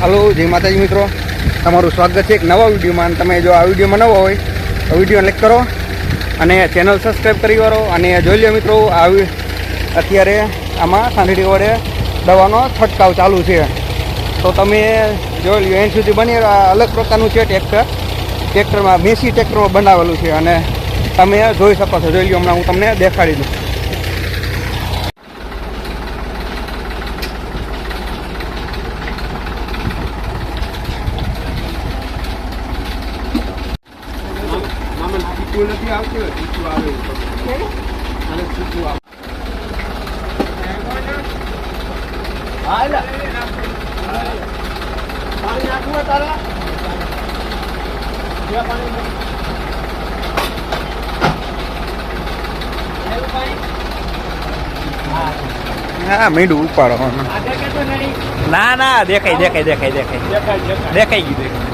હાલો જય માતાજી મિત્રો. તમારું સ્વાગત છે એક નવા વિડીયોમાં. તમે જો આ વિડીયોમાં નવા હોય, તો વીડિયો લાઈક કરો અને ચેનલ સબસ્ક્રાઈબ કરી વાળો. અને જોઈ લો મિત્રો આવી અત્યારે આમાં સાંઠડી વડે દવાનો છંટકાવ ચાલુ છે. તો તમે જોઈ લો એન સુધી બની અલગ પ્રકારનું છે ટ્રેક્ટર ટ્રેક્ટરમાં મેસી ટ્રેક્ટરમાં બનાવેલું છે અને તમે જોઈ શકો છો. જોઈ લો હમણાં હું તમને દેખાડી દઉં. મામા નથી આવતી હોય ટીકું આવે અને ટીકું આવે. પાણી નાખવું તારા? પાણી હા. મીંડું ઉપાડો. ના ના દેખાય દેખાય. દેખાય દેખાય. દેખાય ગયું દેખાય.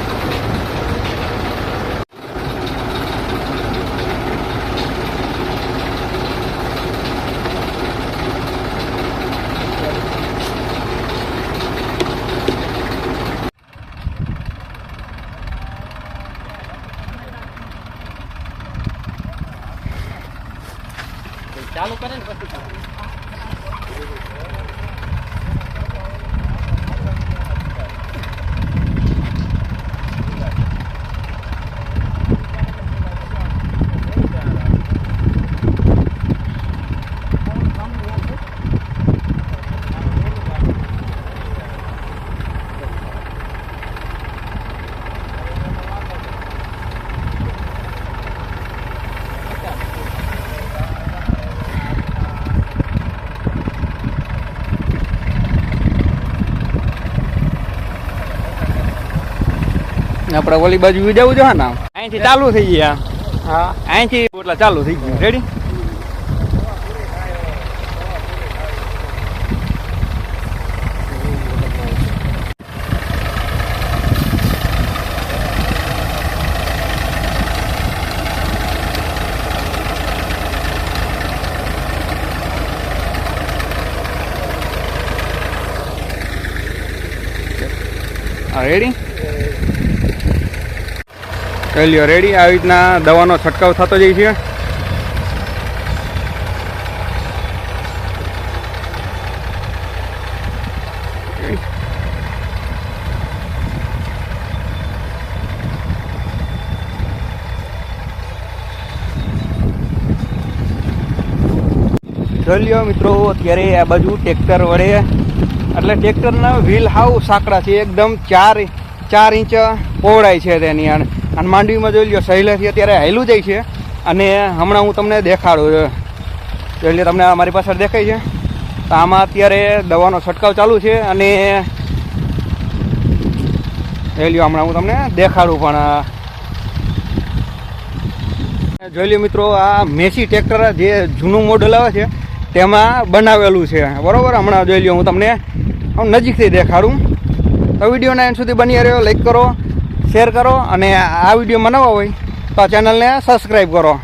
ચાલુ કરે ને પછી આપણે ઓલી બાજુ જવું જો ને અહીંથી ચાલુ થઈ ગયા. હા. અહીંથી એટલે ચાલુ થઈ ગયું. રેડી રેડી ચાલ્યો રેડી આવી રીતના દવાનો છંટકાવ થતો જાય છે. જોઈ મિત્રો, અત્યારે આ બાજુ ટ્રેક્ટર વડે. એટલે ટ્રેક્ટરના વ્હીલ હાવ સાંકડા છે, એકદમ ચાર ચાર ઇંચ પહોળાઈ છે તેની, અને અને માંડવીમાં જોઈ લો સહેલેથી અત્યારે હાયલું જાય છે. અને હમણાં હું તમને દેખાડું જોઈ લો તમને મારી પાછળ દેખાય છે. તો આમાં અત્યારે દવાનો છંટકાવ ચાલુ છે અને જોઈ લો હમણાં હું તમને દેખાડું પણ જોઈ લ્યો મિત્રો, આ મેસી ટ્રેક્ટર જે જૂનું મોડલ આવે છે, તેમાં બનાવેલું છે. બરાબર? હમણાં જોઈ લ્યો, હું તમને નજીકથી દેખાડું. તો વિડીયોના એન્ડ સુધી બની રહ્યો, લાઈક કરો. શેર કરો અને આ વિડીયોમાં નવા હોય તો આ ચેનલને સબસ્ક્રાઈબ કરો.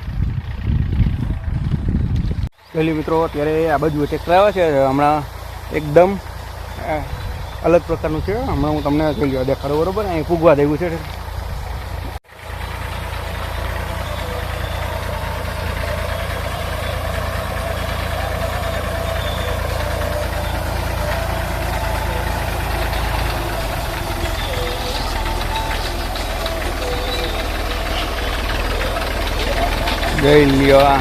પહેલી મિત્રો, અત્યારે આ બાજુ ટ્રેક્ટર આવે છે. હમણાં એકદમ અલગ પ્રકારનું છે. હમણાં હું તમને જોઈ લ્યો. દેખાડું બરોબર? અહીં ફૂગવા દેવું છે. જોઈ લ્યો આ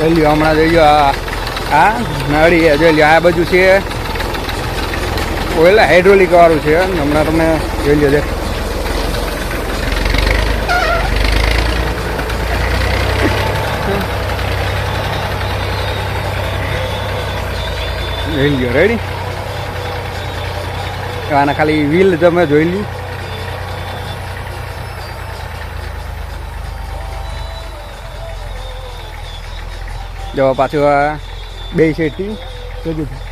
જોઈ આ નળી જોઈ લ્યો, આ બાજુ છે ઓલા હાઇડ્રોલિક વાળું છે, હમણાં તમને જોઈ લ્યો છે જોઈ લ્યો રેડી આના ખાલી વ્હીલ તમે જોઈ લી જવા પાછું બે ભેગું થાય.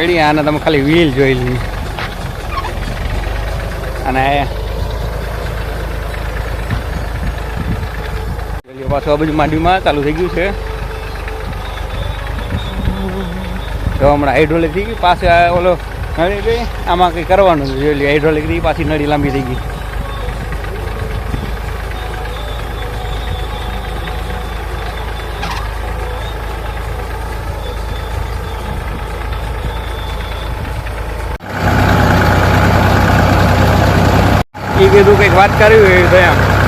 રેડી, આને તમે ખાલી વ્હીલ જોઈ લી અને પાછું આ બાજુ માંડવીમાં ચાલુ થઈ ગયું છે. તો હમણાં હાઇડ્રોલિક થઈ ગઈ આ ઓલો નળી આમાં કંઈ કરવાનું જોઈ લ્યો હાઇડ્રોલિક પાછી નળી લાંબી થઈ ગઈ. કીધું કંઈક વાત કરવી હોય તો એમ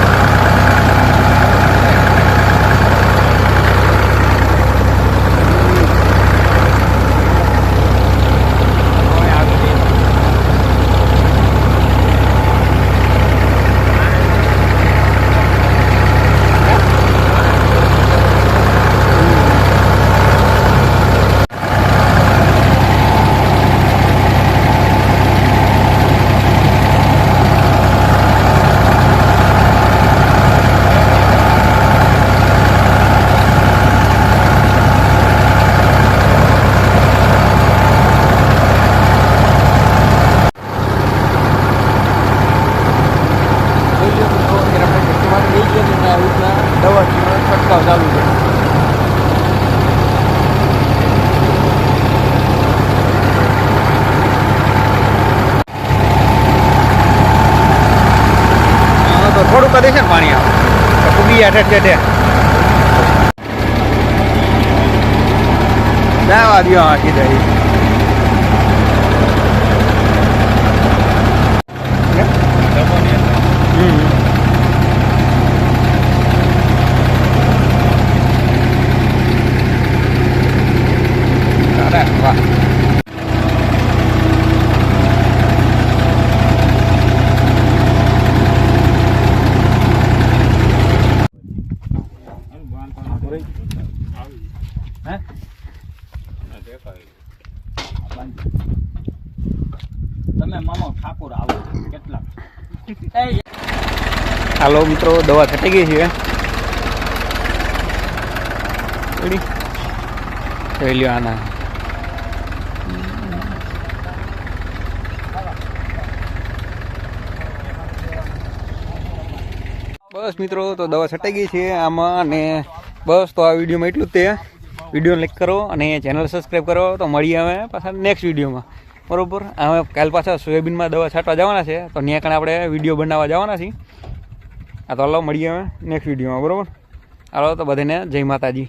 દવા છંટકાવ ચાલુ છે હા, તો થોડુંક કરી છે ને પાણી આવે જાય ઠેઠ ઠેઠ જવા દો હા કીધા હાલો મિત્રો, દવા છટી ગઈ છે. લ્યો આના. બસ મિત્રો, તો દવા છટાઈ ગઈ છે આમાં, અને બસ તો આ વિડીયોમાં એટલું જ તે. વીડિયો લાઈક કરો અને ચેનલ સબસ્ક્રાઈબ કરો, તો મળીએ અમે પાછા નેક્સ્ટ વિડીયોમાં. બરોબર? અમે કાલ પાછા સોયાબીનમાં દવા છાંટવા જવાના છે, તો ત્યાં કણ આપણે વીડિયો બનાવવા જવાના છીએ. આ તો હલો મળીએ અમે નેક્સ્ટ વિડીયોમાં બરાબર? હાલો તો બધાને જય માતાજી.